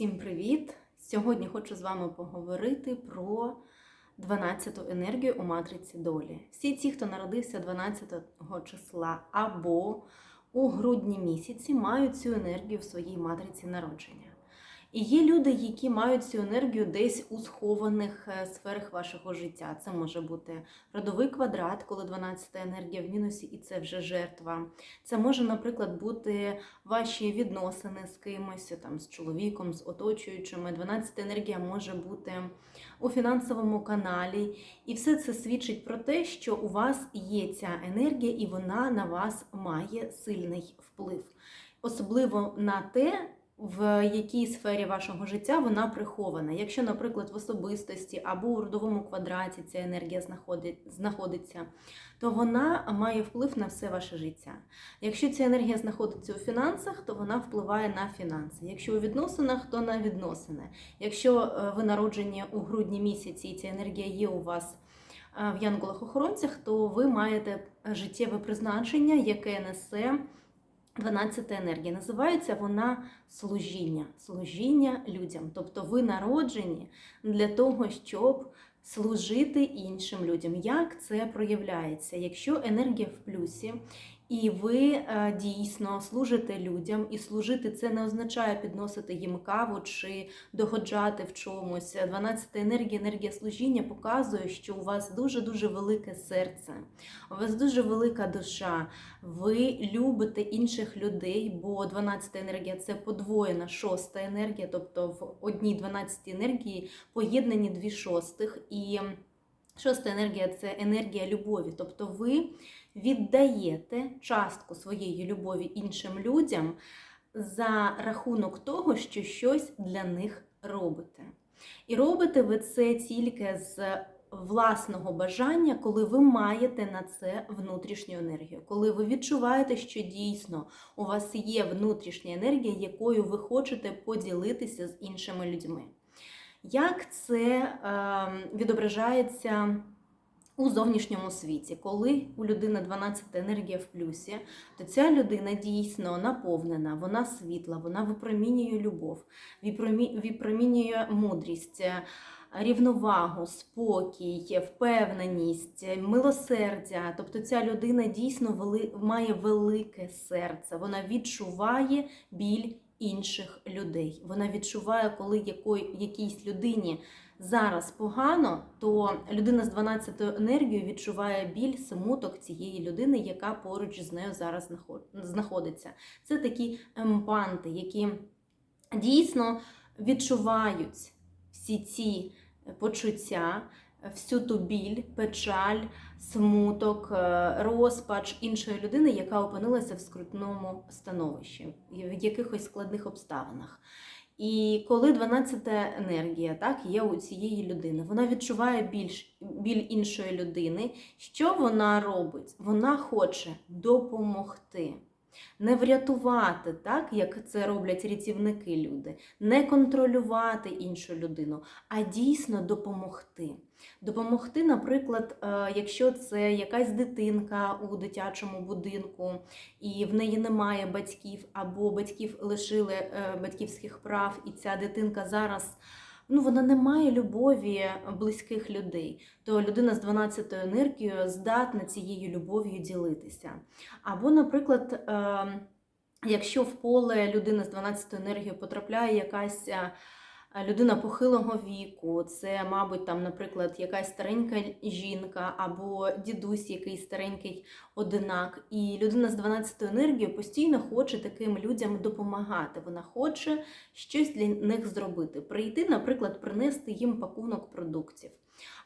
Всім привіт! Сьогодні хочу з вами поговорити про 12-ту енергію у матриці долі. Всі ті, хто народився 12 числа або у грудні місяці, мають цю енергію в своїй матриці народження. І є люди, які мають цю енергію десь у схованих е, сферах вашого життя. Це може бути родовий квадрат, коли 12-та енергія в мінусі, і це вже жертва. Це може, наприклад, бути ваші відносини з кимось, там, з чоловіком, з оточуючими. 12-та енергія може бути у фінансовому каналі. І все це свідчить про те, що у вас є ця енергія, і вона на вас має сильний вплив. Особливо на те, в якій сфері вашого життя вона прихована. Якщо, наприклад, в особистості або у родовому квадраті ця енергія знаходиться, то вона має вплив на все ваше життя. Якщо ця енергія знаходиться у фінансах, то вона впливає на фінанси. Якщо у відносинах, то на відносини. Якщо е, ви народжені у грудні місяці і ця енергія є у вас е, в янголах-охоронцях, то ви маєте життєве призначення, яке несе. 12 енергія. Називається вона служіння, служіння людям. Тобто ви народжені для того, щоб служити іншим людям. Як це проявляється? Якщо енергія в плюсі, і ви е, дійсно служите людям, і служити це не означає підносити їм каву чи догоджати в чомусь. 12 енергія, енергія служіння показує, що у вас дуже-дуже велике серце, у вас дуже велика душа. Ви любите інших людей, бо 12 енергія це подвоєна шоста енергія, тобто в одній 12 енергії поєднані дві шостих. І шоста енергія це енергія любові. Тобто ви віддаєте частку своєї любові іншим людям за рахунок того, що щось для них робите. І робите ви це тільки з власного бажання, коли ви маєте на це внутрішню енергію, коли ви відчуваєте, що дійсно у вас є внутрішня енергія, якою ви хочете поділитися з іншими людьми. Як це е, відображається? у зовнішньому світі. Коли у людини 12 енергія в плюсі, то ця людина дійсно наповнена, вона світла, вона випромінює любов, випромінює мудрість. Рівновагу, спокій, впевненість, милосердя. Тобто ця людина дійсно вели... має велике серце, вона відчуває біль інших людей. Вона відчуває, коли якої... якійсь людині зараз погано, то людина з 12 енергією відчуває біль, смуток цієї людини, яка поруч з нею зараз знаходиться. Це такі емпанти, які дійсно відчувають всі ці почуття. Всю ту біль, печаль, смуток, е, розпач іншої людини, яка опинилася в скрутному становищі, в якихось складних обставинах. І коли 12-та енергія так, є у цієї людини, вона відчуває більш, біль іншої людини. Що вона робить? Вона хоче допомогти. Не врятувати, так, як це роблять рятівники люди, не контролювати іншу людину, а дійсно допомогти. Допомогти, наприклад, е, якщо це якась дитинка у дитячому будинку, і в неї немає батьків, або батьків лишили е, батьківських прав, і ця дитинка зараз ну, вона не має любові близьких людей, то людина з 12 енергією здатна цією любов'ю ділитися. Або, наприклад, ем, якщо в поле людина з 12 енергією потрапляє якась е, людина похилого віку, це, мабуть, там, наприклад, якась старенька жінка або дідусь, який старенький одинак. І людина з 12 енергією постійно хоче таким людям допомагати. Вона хоче щось для них зробити. Прийти, наприклад, принести їм пакунок продуктів.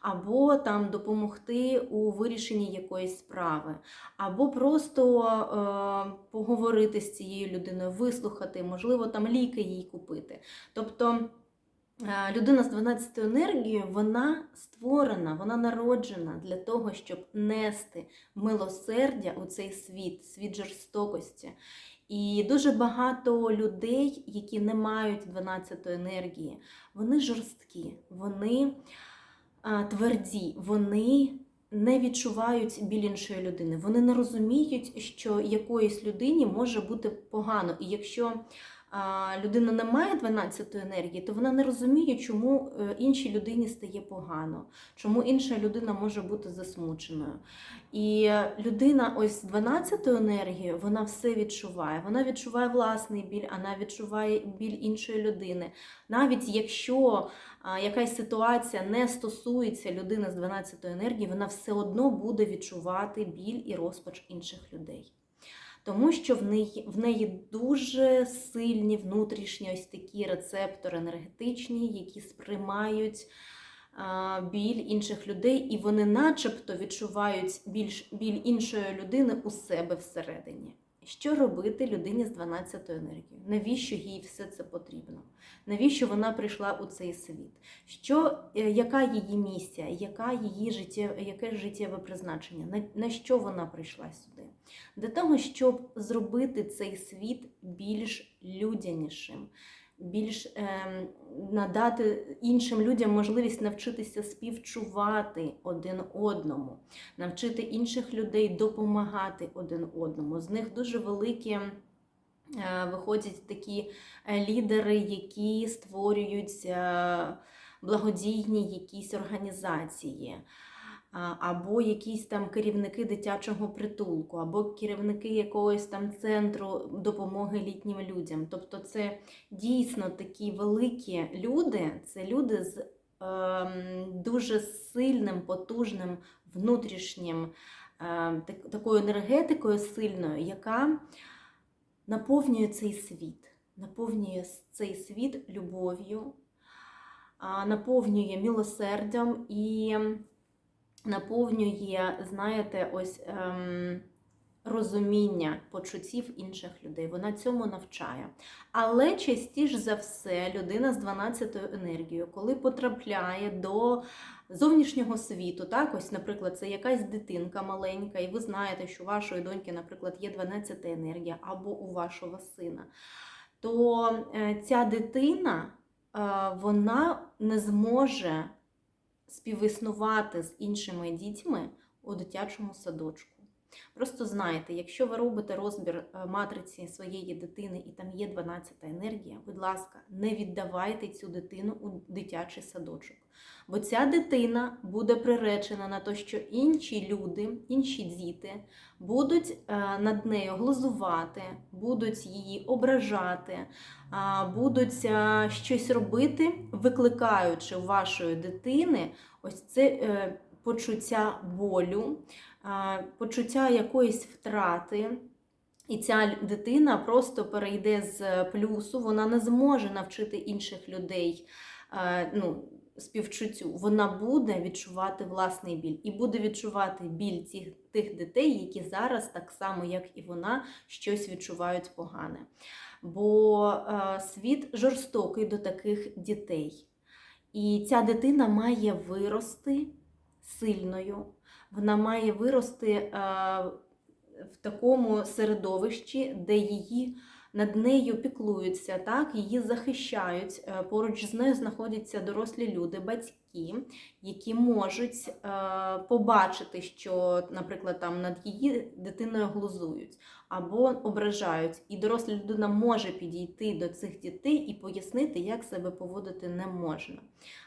Або там допомогти у вирішенні якоїсь справи, або просто е, поговорити з цією людиною, вислухати, можливо, там ліки їй купити. Тобто Е, людина з 12 енергією, вона створена, вона народжена для того, щоб нести милосердя у цей світ, світ жорстокості. І дуже багато людей, які не мають 12 енергії, вони жорсткі, вони тверді, вони не відчувають біль іншої людини. Вони не розуміють, що якоїсь людині може бути погано. І якщо людина не має 12 енергії, то вона не розуміє, чому е, іншій людині стає погано, чому інша людина може бути засмученою. І людина ось з 12 енергією, вона все відчуває. Вона відчуває власний біль, вона відчуває біль іншої людини. Навіть якщо якась ситуація не стосується людини з 12 енергії, вона все одно буде відчувати біль і розпач інших людей. Тому що в неї, в неї дуже сильні внутрішні ось такі рецептори енергетичні, які сприймають а, біль інших людей, і вони начебто відчувають більш, біль іншої людини у себе всередині. Що робити людині з 12 енергією? Навіщо їй все це потрібно? Навіщо вона прийшла у цей світ? Що, е, яка її місія, яка її життє, яке життєве призначення? На, на що вона прийшла сюди? Для того, щоб зробити цей світ більш людянішим, більш ем, надати іншим людям можливість навчитися співчувати один одному, навчити інших людей допомагати один одному. З них дуже великі. е, Виходять такі е, лідери, які створюють е, благодійні якісь організації, або якісь там керівники дитячого притулку, або керівники якогось там центру допомоги літнім людям. Тобто, це дійсно такі великі люди, це люди з ем, дуже сильним, потужним внутрішнім так, такою енергетикою сильною, яка наповнює цей світ, наповнює цей світ любов'ю, наповнює милосердям і наповнює, знаєте, ось ем, розуміння почуттів інших людей. Вона цьому навчає. Але частіше за все, людина з 12-ю енергією, коли потрапляє до зовнішнього світу, так, ось, наприклад, це якась дитинка маленька, і ви знаєте, що у вашої доньки, наприклад, є 12 енергія, або у вашого сина, то е, ця дитина е, вона не зможе співіснувати з іншими дітьми у дитячому садочку. Просто знайте, якщо ви робите розбір е, матриці своєї дитини і там є 12 енергія, будь ласка, не віддавайте цю дитину у дитячий садочок. Бо ця дитина буде приречена на те, що інші люди, інші діти будуть е, над нею глузувати, будуть її ображати, будуть щось робити, викликаючи у вашої дитини ось це е, почуття болю, почуття якоїсь втрати. І ця дитина просто перейде з плюсу, вона не зможе навчити інших людей е, ну, співчуттю. Вона буде відчувати власний біль і буде відчувати біль тих, тих дітей, які зараз, так само як і вона, щось відчувають погане. Бо е, світ жорстокий до таких дітей. І ця дитина має вирости сильною, вона має вирости е, в такому середовищі, де її над нею піклуються, так, її захищають. Е, Поруч з нею знаходяться дорослі люди, батьки, які можуть е, побачити, що, наприклад, там над її дитиною глузують або ображають. І доросла людина може підійти до цих дітей і пояснити, як себе поводити не можна.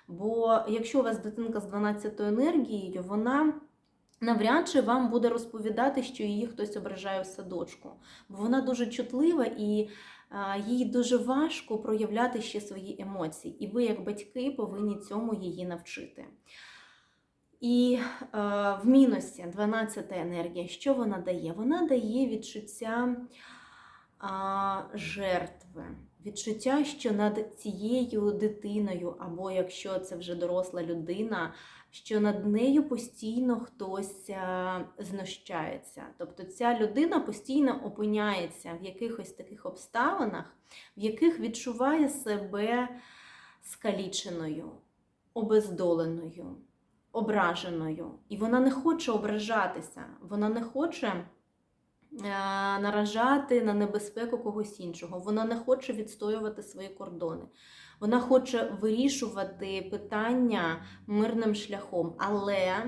Бо якщо у вас дитинка з 12 енергією, вона навряд чи вам буде розповідати, що її хтось ображає в садочку. Бо вона дуже чутлива і їй дуже важко проявляти ще свої емоції. І ви, як батьки, повинні цьому її навчити. І е, в мінусі 12 та енергія, що вона дає? Вона дає відчуття а, жертви, відчуття, що над цією дитиною, або якщо це вже доросла людина, що над нею постійно хтось знущається. Тобто ця людина постійно опиняється в якихось таких обставинах, в яких відчуває себе скаліченою, обездоленою, ображеною. І вона не хоче ображатися, вона не хоче е, наражати на небезпеку когось іншого. Вона не хоче відстоювати свої кордони. Вона хоче вирішувати питання мирним шляхом. Але,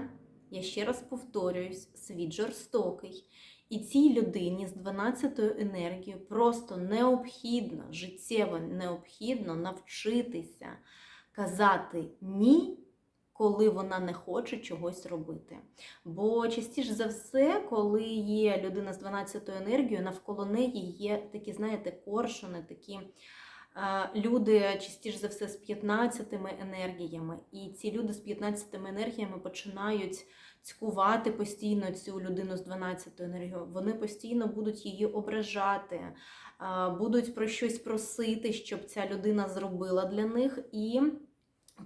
я ще раз повторююсь, світ жорстокий. І цій людині з 12-ю енергією просто необхідно, життєво необхідно навчитися казати ні, коли вона не хоче чогось робити. Бо частіше за все, коли є людина з 12-ю енергією, навколо неї є такі, знаєте, коршуни, такі. Люди частіше за все з 15 енергіями, і ці люди з 15 енергіями починають цькувати постійно цю людину з 12 енергією. Вони постійно будуть її ображати, будуть про щось просити, щоб ця людина зробила для них і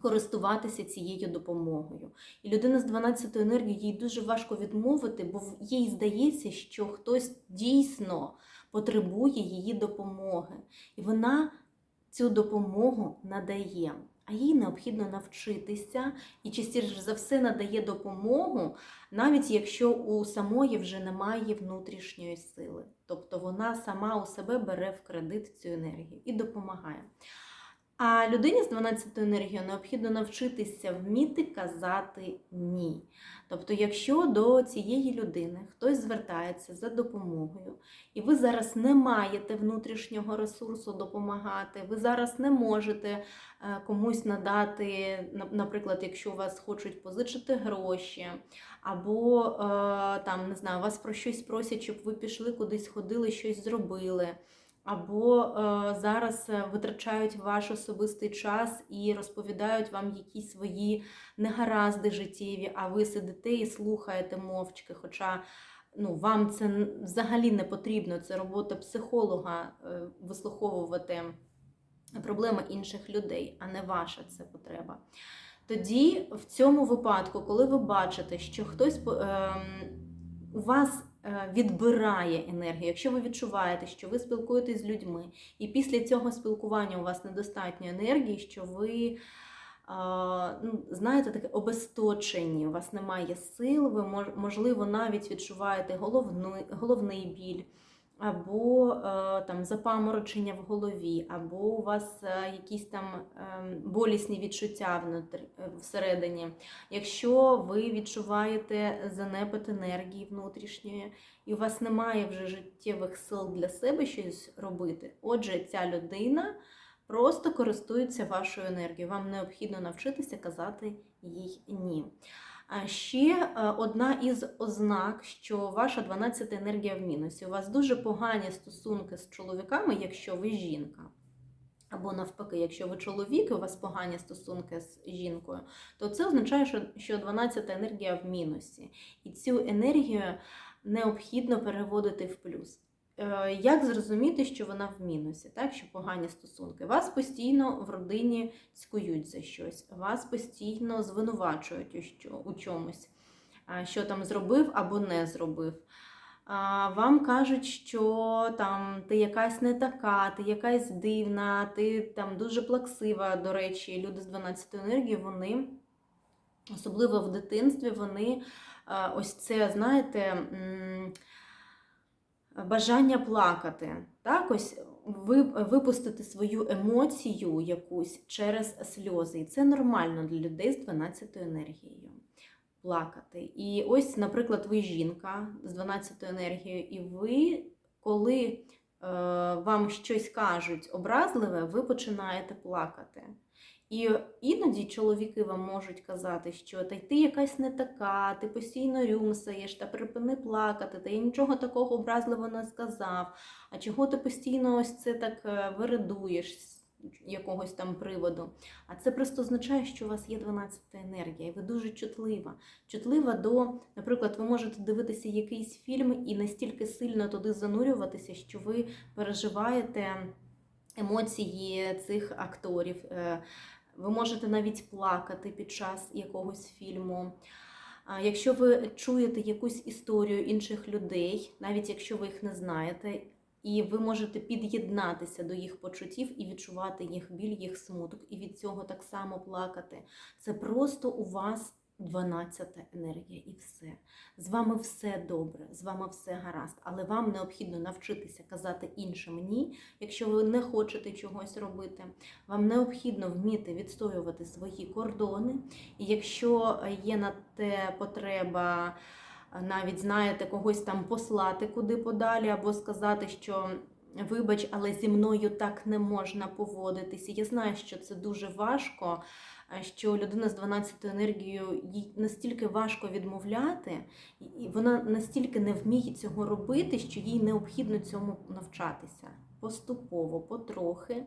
користуватися цією допомогою. І людина з 12 енергією їй дуже важко відмовити, бо їй здається, що хтось дійсно потребує її допомоги. І вона цю допомогу надає. А їй необхідно навчитися і частіше за все надає допомогу, навіть якщо у самої вже немає внутрішньої сили. Тобто вона сама у себе бере в кредит цю енергію і допомагає. А людині з 12 енергією необхідно навчитися вміти казати ні. Тобто, якщо до цієї людини хтось звертається за допомогою, і ви зараз не маєте внутрішнього ресурсу допомагати, ви зараз не можете е, комусь надати, наприклад, якщо вас хочуть позичити гроші, або е, там не знаю, вас про щось просять, щоб ви пішли кудись ходили, щось зробили. Або е, зараз е, витрачають ваш особистий час і розповідають вам якісь свої негаразди життєві, а ви сидите і слухаєте мовчки. Хоча ну, вам це взагалі не потрібно, це робота психолога е, вислуховувати проблеми інших людей, а не ваша це потреба. Тоді в цьому випадку, коли ви бачите, що хтось ем, у вас відбирає енергію, якщо ви відчуваєте, що ви спілкуєтесь з людьми, і після цього спілкування у вас недостатньо енергії, що ви ну, знаєте, таке обесточені, у вас немає сил, ви мож- можливо навіть відчуваєте головний, головний біль, або е, там запаморочення в голові, або у вас е, якісь там е, болісні відчуття е, всередині. Якщо ви відчуваєте занепад енергії внутрішньої, і у вас немає вже життєвих сил для себе щось робити, отже, ця людина просто користується вашою енергією. Вам необхідно навчитися казати їй ні. А ще е, одна із ознак, що ваша 12 енергія в мінусі. У вас дуже погані стосунки з чоловіками, якщо ви жінка. Або навпаки, якщо ви чоловік, і у вас погані стосунки з жінкою, то це означає, що, що 12 енергія в мінусі. І цю енергію необхідно переводити в плюс. Е, Як зрозуміти, що вона в мінусі, так? що погані стосунки? Вас постійно в родині цькують за щось, вас постійно звинувачують у, що, у чомусь, що там зробив або не зробив. Вам кажуть, що там ти якась не така, ти якась дивна, ти там дуже плаксива. До речі, люди з 12 енергії, вони, особливо в дитинстві, вони ось це, знаєте, бажання плакати. Так, ось ви, випустити свою емоцію якусь через сльози. І це нормально для людей з 12 енергією. Плакати. І ось, наприклад, ви жінка з 12 енергією, і ви, коли е, вам щось кажуть образливе, ви починаєте плакати. І іноді чоловіки вам можуть казати, що та й ти якась не така, ти постійно рюмсаєш, та припини плакати, та я нічого такого образливого не сказав. А чого ти постійно ось це так е, виридуєш з якогось там приводу? А це просто означає, що у вас є 12 енергія, і ви дуже чутлива. Чутлива до, наприклад, ви можете дивитися якийсь фільм і настільки сильно туди занурюватися, що ви переживаєте емоції цих акторів. Ви можете навіть плакати під час якогось фільму. Якщо ви чуєте якусь історію інших людей, навіть якщо ви їх не знаєте, і ви можете під'єднатися до їх почуттів і відчувати їх біль, їх смуток, і від цього так само плакати. Це просто у вас 12 енергія і все. З вами все добре, з вами все гаразд, але вам необхідно навчитися казати іншим ні, якщо ви не хочете чогось робити. Вам необхідно вміти відстоювати свої кордони. І якщо є на те потреба навіть знаєте, когось там послати куди подалі, або сказати, що вибач, але зі мною так не можна поводитися. Я знаю, що це дуже важко, що людина з 12 енергією їй настільки важко відмовляти, і- вона настільки не вміє цього робити, що їй необхідно цьому навчатися поступово, потрохи,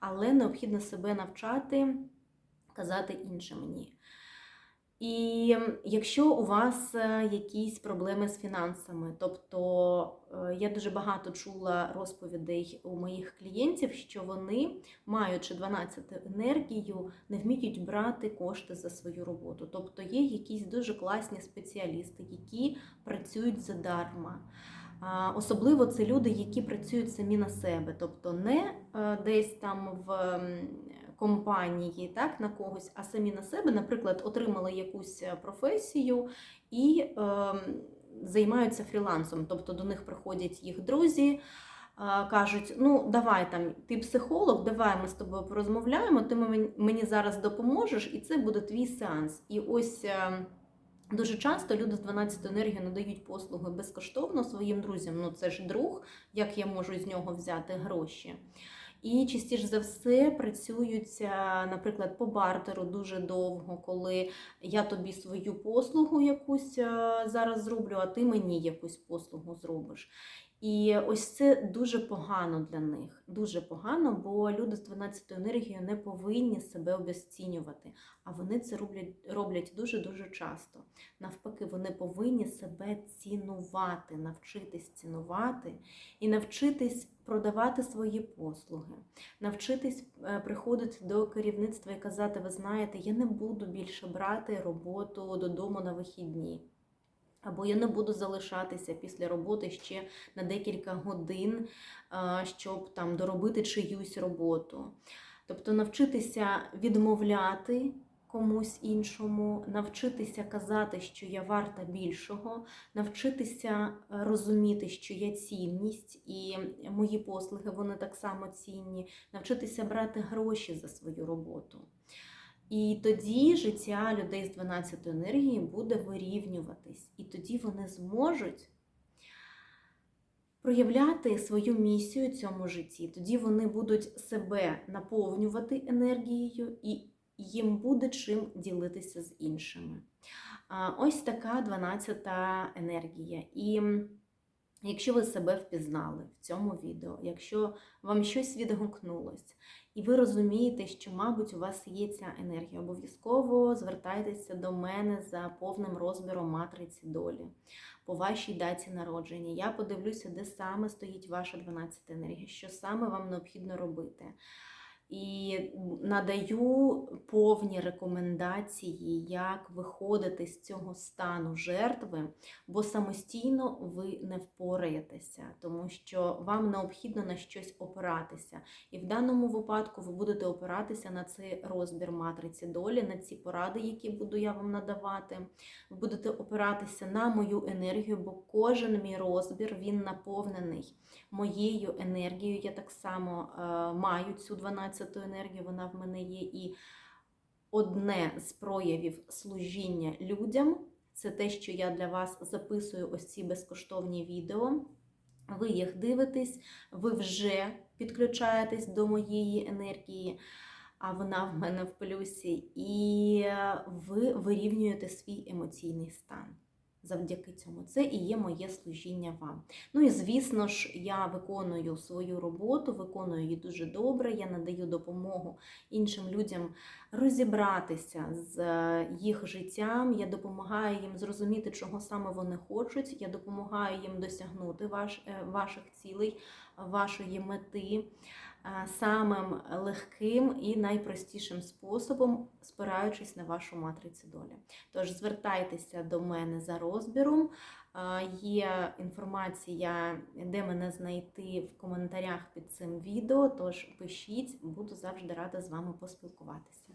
але необхідно себе навчати казати іншим ні. І якщо у вас е, якісь проблеми з фінансами, тобто е, я дуже багато чула розповідей у моїх клієнтів, що вони, маючи 12 енергію, не вміють брати кошти за свою роботу. Тобто є якісь дуже класні спеціалісти, які працюють задарма. Особливо це люди, які працюють самі на себе, тобто не е, десь там в компанії, так, на когось, а самі на себе, наприклад, отримали якусь е, професію і е, займаються фрілансом. Тобто до них приходять їх друзі, е, кажуть: ну, давай там, ти психолог, давай ми з тобою порозмовляємо, ти мені- зараз допоможеш, і це буде твій сеанс. І ось. е, Дуже часто люди з 12 енергією надають послуги безкоштовно своїм друзям. Ну це ж друг, як я можу з нього взяти гроші. І частіше за все працюють, е, наприклад, по бартеру дуже довго, коли я тобі свою послугу якусь е, зараз зроблю, а ти мені якусь послугу зробиш. І ось це дуже погано для них. Дуже погано, бо люди з 12 енергією не повинні себе обесцінювати, а вони це роблять, роблять дуже-дуже часто. Навпаки, вони повинні себе цінувати, навчитись цінувати і навчитись продавати свої послуги, навчитись е, приходити до керівництва і казати: ви знаєте, я не буду більше брати роботу додому на вихідні. Або я не буду залишатися після роботи ще на декілька годин, е, щоб там доробити чиюсь роботу. Тобто навчитися відмовляти комусь іншому, навчитися казати, що я варта більшого, навчитися е, розуміти, що я цінність, і мої послуги вони так само цінні, навчитися брати гроші за свою роботу. І тоді життя людей з 12 енергії буде вирівнюватись, і тоді вони зможуть проявляти свою місію цьому житті. Тоді вони будуть себе наповнювати енергією, і їм буде чим ділитися з іншими. Ось така 12-та енергія. І якщо ви себе впізнали в цьому відео, якщо вам щось відгукнулось, і ви розумієте, що, мабуть, у вас є ця енергія, обов'язково звертайтеся до мене за повним розміром матриці долі по вашій даті народження. Я подивлюся, де саме стоїть ваша 12 енергія, що саме вам необхідно робити. І надаю повні рекомендації, як виходити з цього стану жертви, бо самостійно ви не впораєтеся, тому що вам необхідно на щось опиратися. І в даному випадку ви будете опиратися на цей розбір матриці долі, на ці поради, які буду я вам надавати. Ви будете опиратися на мою енергію, бо кожен мій розбір він наповнений моєю енергією. Я так само е, маю цю 12 енергію, вона в мене є. І одне з проявів служіння людям це те, що я для вас записую ось ці безкоштовні відео. Ви їх дивитесь, ви вже підключаєтесь до моєї енергії, а вона в мене в плюсі, і ви вирівнюєте свій емоційний стан. Завдяки цьому це і є моє служіння вам. Ну і звісно ж, я виконую свою роботу, виконую її дуже добре. Я надаю допомогу іншим людям розібратися з е, їх життям. Я допомагаю їм зрозуміти, чого саме вони хочуть. Я допомагаю їм досягнути ваш, е, ваших цілей, вашої мети самим легким і найпростішим способом, спираючись на вашу матрицю долі. Тож звертайтеся до мене за розбіром. Є інформація, де мене знайти в коментарях під цим відео. Тож пишіть, буду завжди рада з вами поспілкуватися.